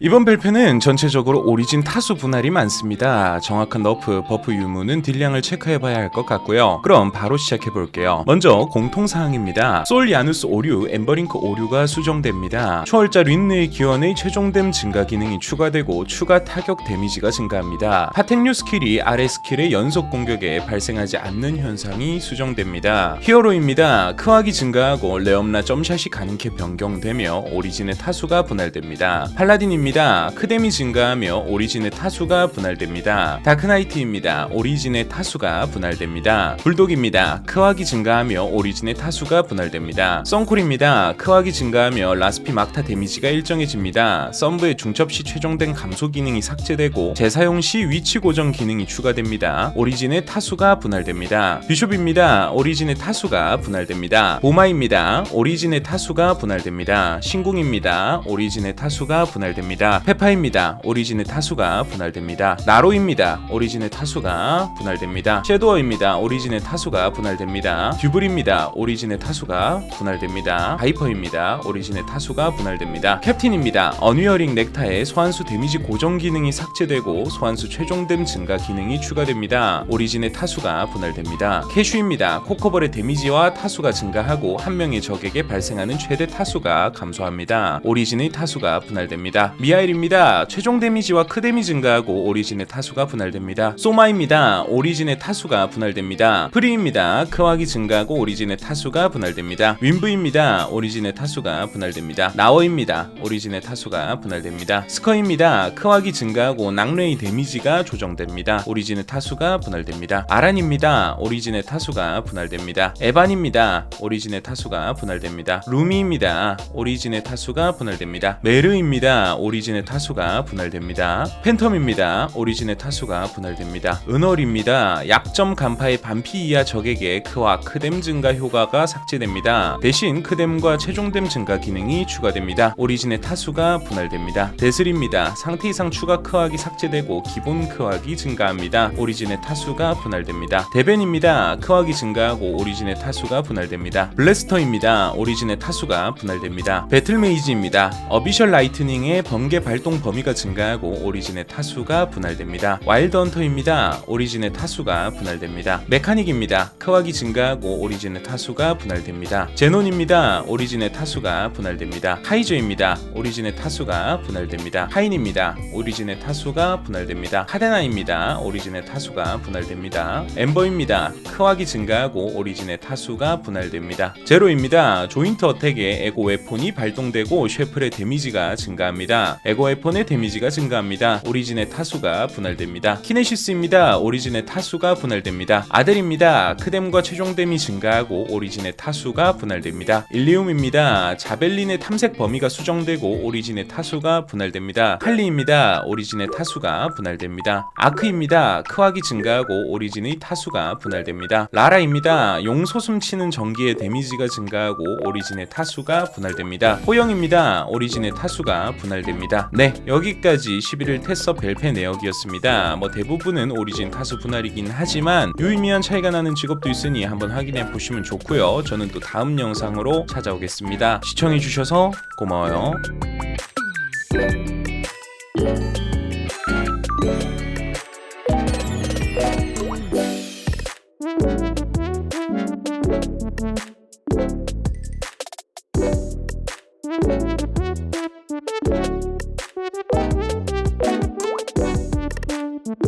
이번 발표는 전체적으로 오리진 타수 분할이 많습니다. 정확한 너프, 버프 유무는 딜량을 체크해봐야 할 것 같고요. 그럼 바로 시작해볼게요. 먼저 공통사항입니다. 솔 야누스 오류, 엠버링크 오류가 수정됩니다. 초월자 린느의 기원의 최종댐 증가 기능이 추가되고 추가 타격 데미지가 증가합니다. 파텍류 스킬이 아래 스킬의 연속 공격에 발생하지 않는 현상이 수정됩니다. 히어로입니다. 크악이 증가하고 레엄나 점샷이 가능케 변경되며 오리진의 타수가 분할됩니다. 팔라딘입니다. 크뎀이 증가하며 오리진의 타수가 분할됩니다. 다크나이트입니다. 오리진의 타수가 분할됩니다. 불독입니다. 크악이 증가하며 오리진의 타수가 분할됩니다. 썬콜입니다. 크악이 증가하며 라스피 막타 데미지가 일정해집니다. 썬브의 중첩 시 최종된 감소 기능이 삭제되고 재사용 시 위치 고정 기능이 추가됩니다. 오리진의 타수가 분할됩니다. 비숍입니다. 오리진의 타수가 분할됩니다. 보마입니다. 오리진의 타수가 분할됩니다. 신궁입니다. 오리진의 타수가 분할됩니다. 페파입니다. 오리진의 타수가 분할됩니다. 나로입니다. 오리진의 타수가 분할됩니다. 섀도어입니다. 오리진의 타수가 분할됩니다. 듀블입니다. 오리진의 타수가 분할됩니다. 하이퍼입니다. 오리진의 타수가 분할됩니다. 캡틴입니다. 어뉘어링 넥타의 소환수 데미지 고정 기능이 삭제되고 소환수 최종댐 증가 기능이 추가됩니다. 오리진의 타수가 분할됩니다. 캐슈입니다. 코커벌의 데미지와 타수가 증가하고 한 명의 적에게 발생하는 최대 타수가 감소합니다. 오리진의 타수가 분할됩니다. 미 하일입니다. 최종 데미지와 크 데미 증가하고 오리진의 타수가 분할됩니다. 소마입니다. 오리진의 타수가 분할됩니다. 프리입니다. 크왁이 증가하고 오리진의 타수가 분할됩니다. 윈브입니다. 오리진의 타수가 분할됩니다. 나워입니다. 오리진의 타수가 분할됩니다. 스커입니다. 크왁이 증가하고 낙뢰의 데미지가 조정됩니다. 오리진의 타수가 분할됩니다. 아란입니다. 오리진의 타수가 분할됩니다. 에반입니다. 오리진의 타수가 분할됩니다. 루미입니다. 오리진의 타수가 분할됩니다. 메르입니다. 오리 진의 타수가 분할됩니다. 팬텀입니다. 오리진의 타수가 분할됩니다. 은월입니다. 약점 간파의 반피 이하 적에게 크와 크뎀 증가 효과가 삭제됩니다. 대신 크뎀과 최종댐 증가 기능이 추가됩니다. 오리진의 타수가 분할됩니다. 데슬입니다. 상태 이상 추가 크악이 삭제되고 기본 크악이 증가합니다. 오리진의 타수가 분할됩니다. 데벤입니다. 크악이 증가하고 오리진의 타수가 분할됩니다. 블래스터입니다. 오리진의 타수가 분할됩니다. 배틀메이지입니다. 어비셜 라이트닝의 번개 발동 범위가 증가하고 오리진의 타수가 분할됩니다. 와일드 헌터입니다. 오리진의 타수가 분할됩니다. 메카닉입니다. 크왁이 증가하고 오리진의 타수가 분할됩니다. 제논입니다. 오리진의 타수가 분할됩니다. 카이저입니다. 오리진의 타수가 분할됩니다. 하인입니다. 오리진의 타수가 분할됩니다. 카데나입니다. 오리진의 타수가 분할됩니다. 엠버입니다. 크왁이 증가하고 오리진의 타수가 분할됩니다. 제로입니다. 조인트 어택에 에고 웨폰이 발동되고 셰플의 데미지가 증가합니다. 에고 웨폰의 데미지가 증가합니다. 오리진의 타수가 분할됩니다. 키네시스입니다. 오리진의 타수가 분할됩니다. 아델입니다. 크뎀과 최종댐이 증가하고 오리진의 타수가 분할됩니다. 일리움입니다. 자벨린의 탐색 범위가 수정되고 오리진의 타수가 분할됩니다. 칼리입니다. 오리진의 타수가 분할됩니다. 아크입니다. 크왁이 증가하고 오리진의 타수가 분할됩니다. 라라입니다. 용소숨 치는 전기의 데미지가 증가하고 오리진의 타수가 분할됩니다. 호영입니다. 오리진의 타수가 분할됩니다. 있습니다. 네, 여기까지 11일 테서 벨페 내역이었습니다. 뭐 대부분은 오리진 타수 분할이긴 하지만 유의미한 차이가 나는 직업도 있으니 한번 확인해 보시면 좋고요. 저는 또 다음 영상으로 찾아오겠습니다. 시청해 주셔서 고마워요.